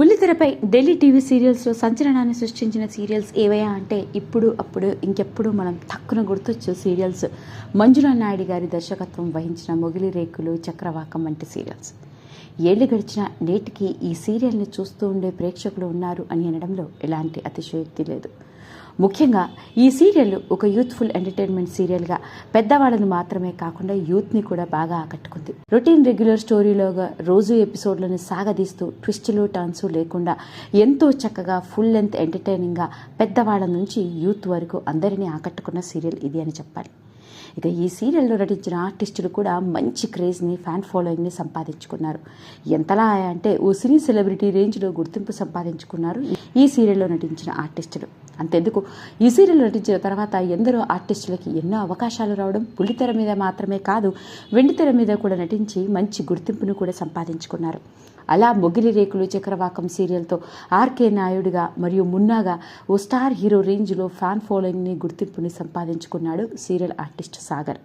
బుల్లితెరపై Delhi TV సీరియల్స్లో సంచలనాన్ని సృష్టించిన serials ఏవయా అంటే ఇప్పుడు అప్పుడు ఇంకెప్పుడు మనం తక్కువ గుర్తొచ్చు సీరియల్స్. మంజులా నాయుడు గారి దర్శకత్వం వహించిన మొగిలి రేకులు చక్రవాకం వంటి సీరియల్స్. ఏళ్ళు గడిచిన నేటికి ఈ సీరియల్ని చూస్తూ ఉండే ప్రేక్షకులు ఉన్నారు అని అనడంలో ఎలాంటి అతిశయోక్తి లేదు. ముఖ్యంగా ఈ సీరియల్ ఒక యూత్ఫుల్ ఎంటర్టైన్మెంట్ సీరియల్గా పెద్దవాళ్ళను మాత్రమే కాకుండా యూత్ని కూడా బాగా ఆకట్టుకుంది. రొటీన్ రెగ్యులర్ స్టోరీలోగా రోజు ఎపిసోడ్లను సాగదీస్తూ ట్విస్టులు టర్న్స్ లేకుండా ఎంతో చక్కగా ఫుల్ లెంత్ ఎంటర్టైనింగ్గా పెద్దవాళ్ళ నుంచి యూత్ వరకు అందరినీ ఆకట్టుకున్న సీరియల్ ఇది అని చెప్పాలి. ఇక ఈ సీరియల్లో నటించిన ఆర్టిస్టులు కూడా మంచి క్రేజ్ని ఫ్యాన్ ఫాలోయింగ్ని సంపాదించుకున్నారు. ఎంతలా అంటే ఓ సినీ సెలబ్రిటీ రేంజ్లో గుర్తింపు సంపాదించుకున్నారు ఈ సీరియల్లో నటించిన ఆర్టిస్టులు. అంతెందుకు. ఈ సీరియల్ నటించిన తర్వాత ఎందరో ఆర్టిస్టులకి ఎన్నో అవకాశాలు రావడం పులితెర మీద మాత్రమే కాదు వెండితెర మీద కూడా నటించి మంచి గుర్తింపును కూడా సంపాదించుకున్నారు. అలా మొగిలి రేకులు చక్రవాకం సీరియల్తో ఆర్కే నాయుడుగా మరియు మున్నాగా ఓ స్టార్ హీరో రేంజ్లో ఫ్యాన్ ఫాలోయింగ్ని గుర్తింపుని సంపాదించుకున్నాడు సీరియల్ ఆర్టిస్ట్ సాగర్.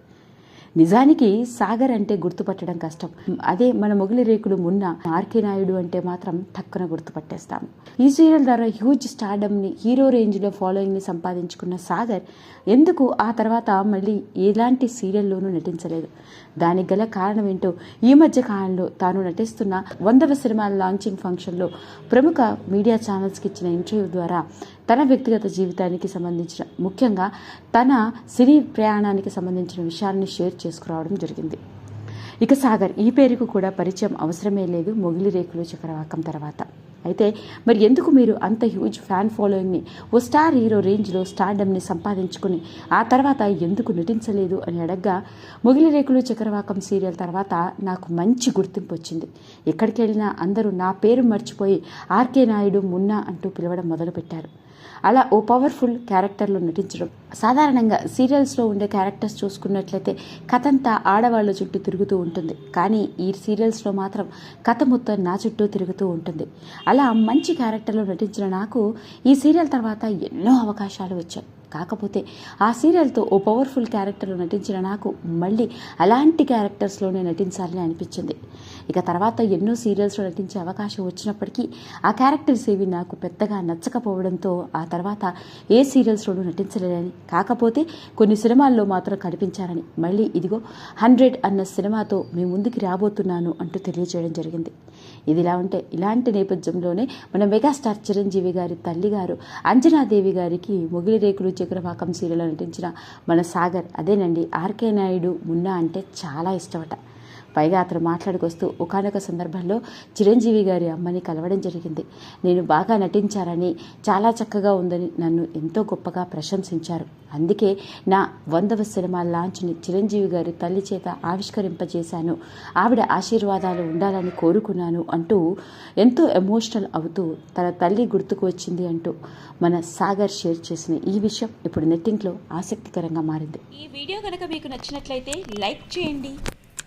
నిజానికి సాగర్ అంటే గుర్తుపట్టడం కష్టం. అదే మన మొగిలి రేకులు మున్న ఆర్కే నాయుడు అంటే మాత్రం తక్కువ గుర్తుపట్టేస్తాము ఈ సీరియల్ ద్వారా హ్యూజ్ స్టార్డమ్ని హీరో రేంజ్లో ఫాలోయింగ్ని సంపాదించుకున్న సాగర్ ఎందుకు ఆ తర్వాత మళ్ళీ ఎలాంటి సీరియల్లోనూ నటించలేదు? దానికి గల కారణం ఏంటో ఈ మధ్య కాలంలో తాను నటిస్తున్న వందవ సినిమాల లాంచింగ్ ఫంక్షన్లో ప్రముఖ మీడియా ఛానల్స్కి ఇచ్చిన ఇంటర్వ్యూ ద్వారా తన వ్యక్తిగత జీవితానికి సంబంధించిన ముఖ్యంగా తన సినీ ప్రయాణానికి సంబంధించిన విషయాలను షేర్ చేసుకురావడం జరిగింది. ఇక సాగర్ ఈ పేరుకు కూడా పరిచయం అవసరమే లేదు మొగిలి రేకులు చక్రవాకం తర్వాత. అయితే మరి ఎందుకు మీరు అంత హ్యూజ్ ఫ్యాన్ ఫాలోయింగ్ని ఓ స్టార్ హీరో రేంజ్లో స్టార్డమ్ని సంపాదించుకుని ఆ తర్వాత ఎందుకు నటించలేదు అని అడగ్గా మొగిలి రేకులు చక్రవాకం సీరియల్ తర్వాత నాకు మంచి గుర్తింపు వచ్చింది. ఎక్కడికి వెళ్ళినా అందరూ నా పేరు మర్చిపోయి ఆర్కే నాయుడు మున్నా అంటూ పిలవడం మొదలుపెట్టారు. అలా ఓ పవర్ఫుల్ క్యారెక్టర్లో నటించడం. సాధారణంగా సీరియల్స్లో ఉండే క్యారెక్టర్స్ చూసుకున్నట్లయితే కథంతా ఆడవాళ్ళ చుట్టూ తిరుగుతూ ఉంటుంది. కానీ ఈ సీరియల్స్లో మాత్రం కథ మొత్తం నా చుట్టూ తిరుగుతూ ఉంటుంది. అలా మంచి క్యారెక్టర్లో నటించిన నాకు ఈ సీరియల్ తర్వాత ఎన్నో అవకాశాలు వచ్చాయి. కాకపోతే ఆ సీరియల్తో ఓ పవర్ఫుల్ క్యారెక్టర్లో నటించిన నాకు మళ్ళీ అలాంటి క్యారెక్టర్స్లోనే నటించాలని అనిపించింది. ఇక తర్వాత ఎన్నో సీరియల్స్లో నటించే అవకాశం వచ్చినప్పటికీ ఆ క్యారెక్టర్స్ ఏవి నాకు పెద్దగా నచ్చకపోవడంతో ఆ తర్వాత ఏ సీరియల్స్లోనూ నటించలేదని కాకపోతే కొన్ని సినిమాల్లో మాత్రం కనిపించారని. మళ్ళీ ఇదిగో హండ్రెడ్ అన్న సినిమాతో మీ ముందుకు రాబోతున్నాను అంటూ తెలియజేయడం జరిగింది. ఇది ఇలా ఉంటే ఇలాంటి నేపథ్యంలోనే మన మెగాస్టార్ చిరంజీవి గారి తల్లి గారు అంజనాదేవి గారికి మొగిలి రేకులు చక్రవాకం సీరియల్లో నటించిన మన సాగర్. అదేనండి ఆర్కే నాయుడు మున్నా అంటే చాలా ఇష్టమట. పైగా అతను మాట్లాడుకొస్తూ ఒకనొక సందర్భంలో చిరంజీవి గారి అమ్మని కలవడం జరిగింది. నేను బాగా నటించారని చాలా చక్కగా ఉందని నన్ను ఎంతో గొప్పగా ప్రశంసించారు. అందుకే నా వందవ సినిమా లాంచ్ని చిరంజీవి గారి తల్లి చేత ఆవిష్కరింపజేశాను. ఆవిడ ఆశీర్వాదాలు ఉండాలని కోరుకున్నాను అంటూ ఎంతో ఎమోషనల్ అవుతూ తన తల్లి గుర్తుకు వచ్చింది అంటూ మన సాగర్ షేర్ చేసిన ఈ విషయం ఇప్పుడు నెట్టింట్లో ఆసక్తికరంగా మారింది. ఈ వీడియో కనుక మీకు నచ్చినట్లయితే లైక్ చేయండి.